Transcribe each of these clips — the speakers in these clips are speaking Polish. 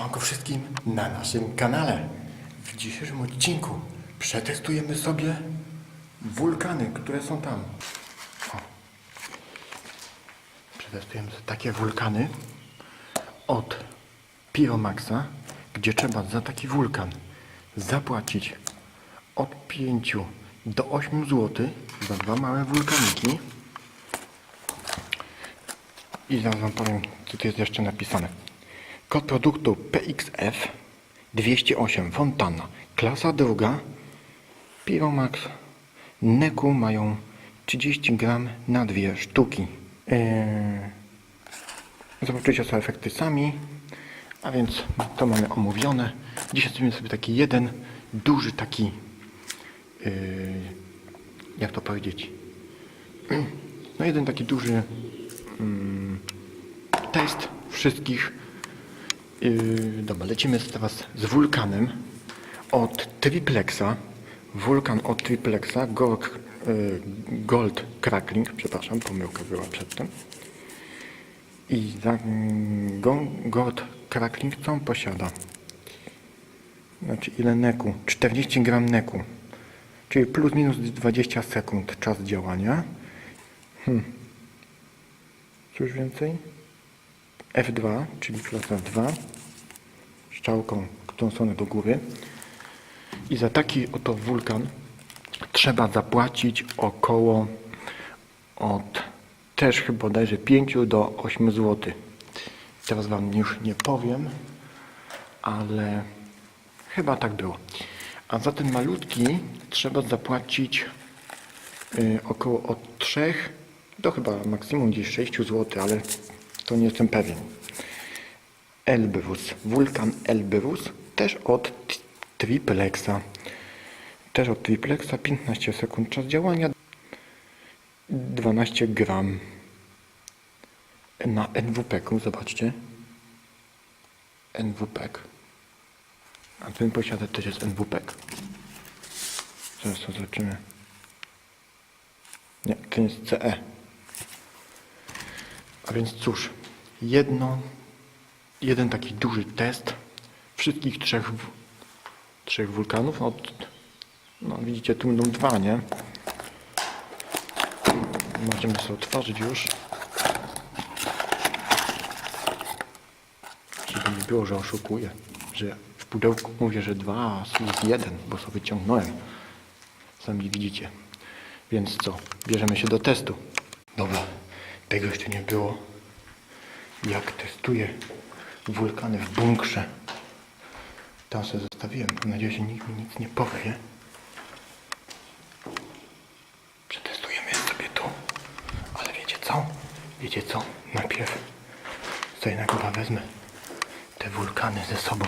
Siemanko wszystkim na naszym kanale. W dzisiejszym odcinku przetestujemy sobie wulkany, które są tam. O. Przetestujemy sobie takie wulkany od Piromaxa, gdzie trzeba za taki wulkan zapłacić od 5 do 8 zł za dwa małe wulkaniki. I zaraz wam powiem, co tu jest jeszcze napisane. Kod produktu PXF 208 Fontana. Klasa druga. Piromax. Neku mają 30 gram na dwie sztuki. Eee, zobaczycie sobie efekty sami. A więc to mamy omówione. Dzisiaj zrobimy sobie taki jeden duży taki yy, jak to powiedzieć no jeden taki duży mm, test wszystkich yy, dobra, lecimy teraz z wulkanem od Triplexa wulkan od Triplexa Gold, yy, Gold Crackling przepraszam, pomyłka była przedtem i za Go- Gold Crackling co on posiada? Znaczy ile neku? 40 gram neku. Czyli plus minus 20 sekund czas działania. Hmm. Cóż więcej? F2, czyli klasa 2. Strzałką w tą stronę do góry. I za taki oto wulkan trzeba zapłacić około od też chyba bodajże 5 do 8 zł. Teraz Wam już nie powiem, ale chyba tak było. A za ten malutki trzeba zapłacić y, około od 3 do chyba maksimum gdzieś 6 zł, ale to nie jestem pewien. Elbrus, wulkan Elbrus, też od Triplexa. Też od Triplexa, 15 sekund czas działania, 12 gram na NWP-ku, zobaczcie. NWP. A ten posiada też jest NWP. Zaraz to zobaczymy. Nie, ten jest CE. A więc cóż, jedno, jeden taki duży test wszystkich trzech, trzech wulkanów. No, no widzicie, tu będą dwa, nie? Możemy sobie otworzyć już. Żeby nie było, że oszukuję, że w pudełku mówię, że dwa, a jest jeden, bo sobie wyciągnąłem. Sami widzicie. Więc co? Bierzemy się do testu. Dobra, tego jeszcze nie było. Jak testuję wulkany w bunkrze. Tam sobie zostawiłem. Mam nadzieję, że nikt mi nic nie powie. Przetestujemy sobie tu. Ale wiecie co? Wiecie co? Najpierw sobie na wezmę te wulkany ze sobą.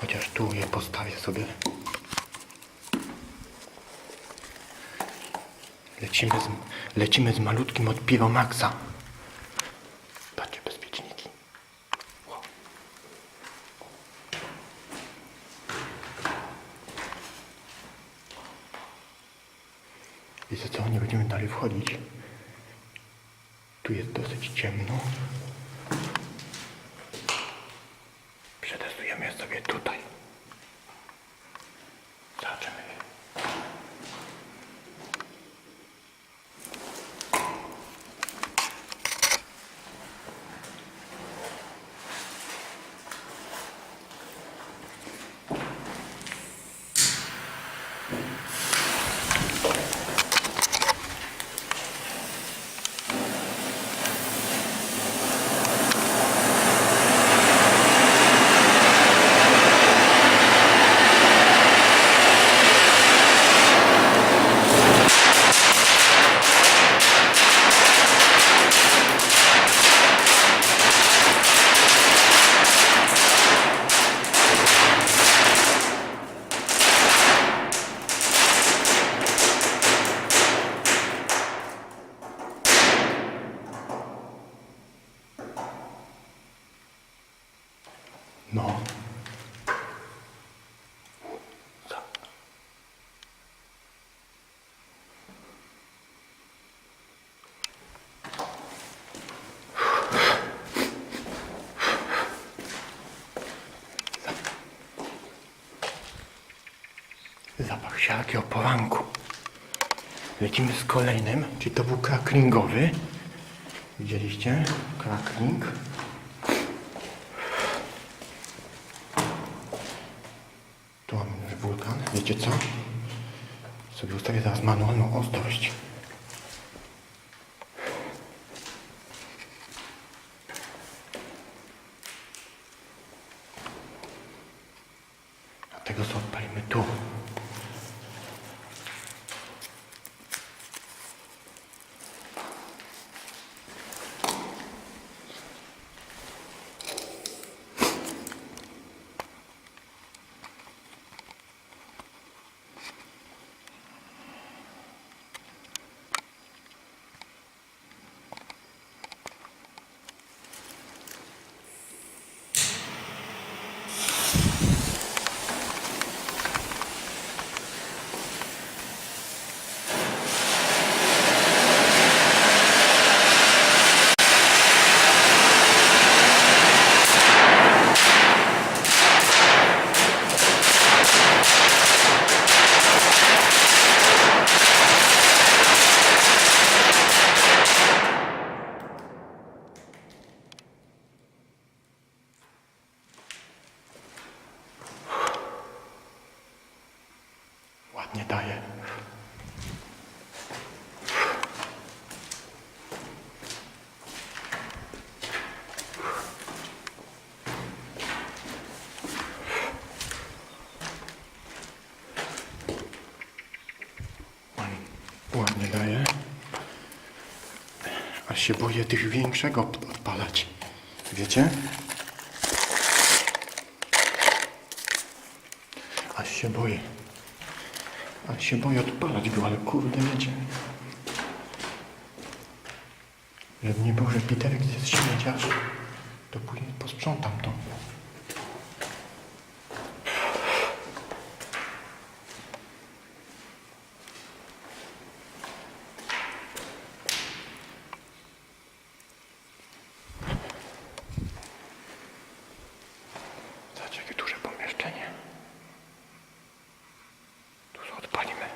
Chociaż tu je postawię sobie. Lecimy z, lecimy z malutkim od Piromaxa. Patrzcie, bezpieczniki. Wow. Co, nie będziemy dalej wchodzić. Sobie tutaj. No. Zapach siarki o poranku. Lecimy z kolejnym, czyli to był kraklingowy. Widzieliście? Krakling. Wiecie co? Sobie ustawię teraz manualną ostrość. A tego co odpalimy tu. Ładnie daje. Ładnie daje. Aż się boję tych większego od- odpalać. Wiecie? Aż się boję. Aż się boję odpalać go, ale kurde wiecie. Żeby nie było, że Piterek jest śmieciarz, to później posprzątam to. Zobacz, jakie duże pomieszczenie. Tu sobie odpalimy.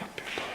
Ja pierdolę.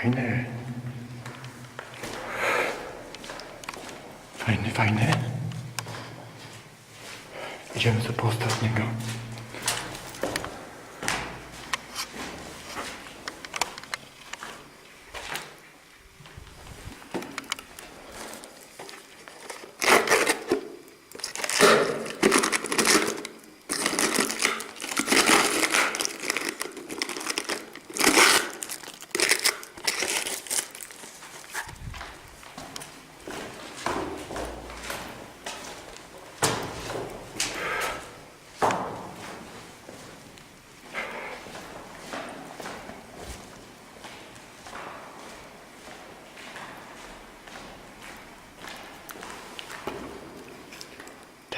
Fajny. Fajny, fajny. Idziemy sobie po ostatniego.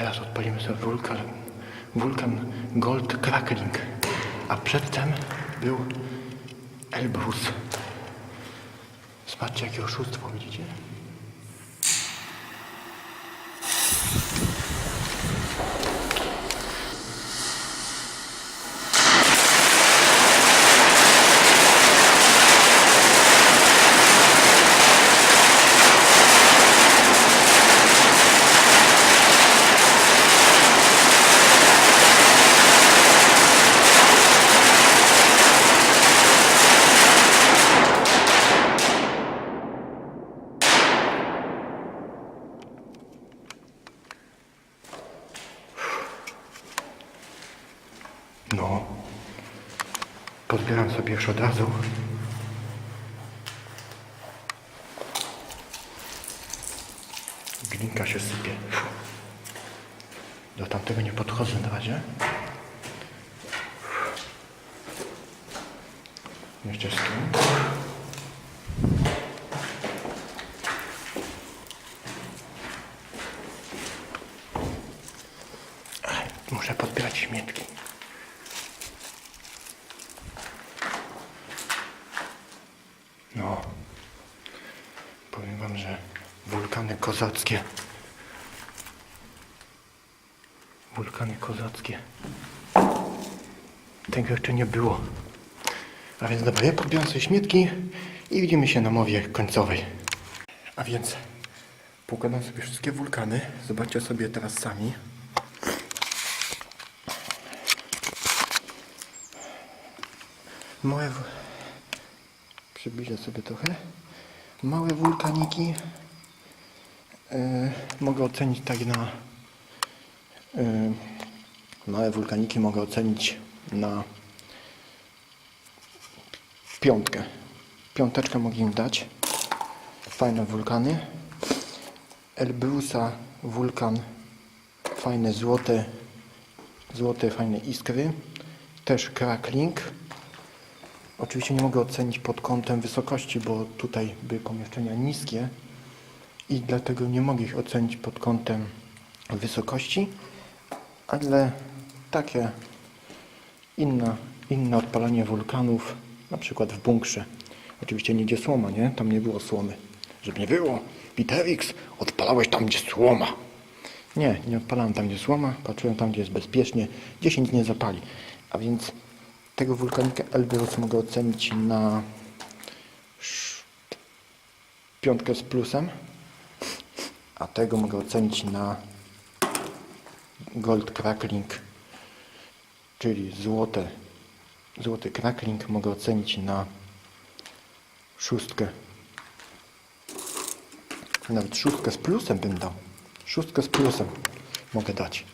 Teraz odpalimy sobie wulkan, wulkan Gold Crackling. A przedtem był Elbrus. Zobaczcie jakie oszustwo, widzicie? Już od razu. Glinka się sypie. Do tamtego nie podchodzę na razie. Jeszcze z tym. Ach, Muszę podbierać śmietki. No. Powiem wam, że wulkany kozackie. Wulkany kozackie. Tego jeszcze nie było. A więc dobra, ja podbieram sobie śmietki i widzimy się na mowie końcowej. A więc pokładam sobie wszystkie wulkany. Zobaczcie sobie teraz sami. Małe... Przybliżę sobie trochę. Małe wulkaniki e, mogę ocenić tak na... e, małe wulkaniki mogę ocenić na piątkę. Piąteczkę mogę im dać. Fajne wulkany. Elbrusa wulkan. Fajne złote, złote fajne iskry. Też crackling. Oczywiście nie mogę ocenić pod kątem wysokości, bo tutaj były pomieszczenia niskie i dlatego nie mogę ich ocenić pod kątem wysokości, ale takie inne, inne odpalanie wulkanów, na przykład w bunkrze. Oczywiście nie gdzie słoma, nie? Tam nie było słomy. Żeby nie było, Piterix, odpalałeś tam, gdzie słoma. Nie, nie odpalałem tam, gdzie słoma, patrzyłem tam, gdzie jest bezpiecznie, 10 nie zapali. A więc tego wulkanika Elbrus mogę ocenić na piątkę z plusem, a tego mogę ocenić na Gold Crackling, czyli złote, złoty crackling mogę ocenić na szóstkę. Nawet szóstkę z plusem bym dał. Szóstkę z plusem mogę dać.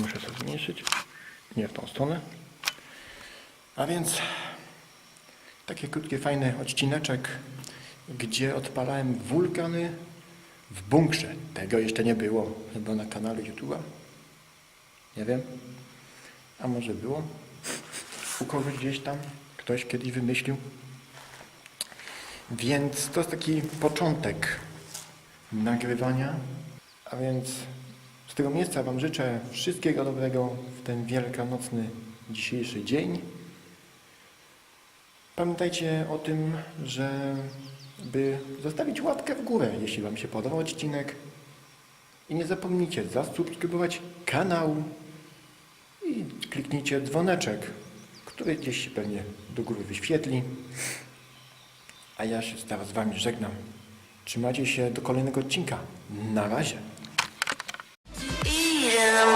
Muszę sobie zmniejszyć. Nie w tą stronę. A więc taki krótki, fajny odcineczek, gdzie odpalałem wulkany w bunkrze. Tego jeszcze nie było chyba na kanale YouTube'a. Nie wiem. A może było? U kogoś gdzieś tam? Ktoś kiedyś wymyślił? Więc to jest taki początek nagrywania. A więc z tego miejsca Wam życzę wszystkiego dobrego w ten wielkanocny dzisiejszy dzień. Pamiętajcie o tym, że by zostawić łapkę w górę, jeśli Wam się podobał odcinek. I nie zapomnijcie zasubskrybować kanał i kliknijcie dzwoneczek, który gdzieś się pewnie do góry wyświetli. A ja się z Wami żegnam. Trzymajcie się do kolejnego odcinka. Na razie. in the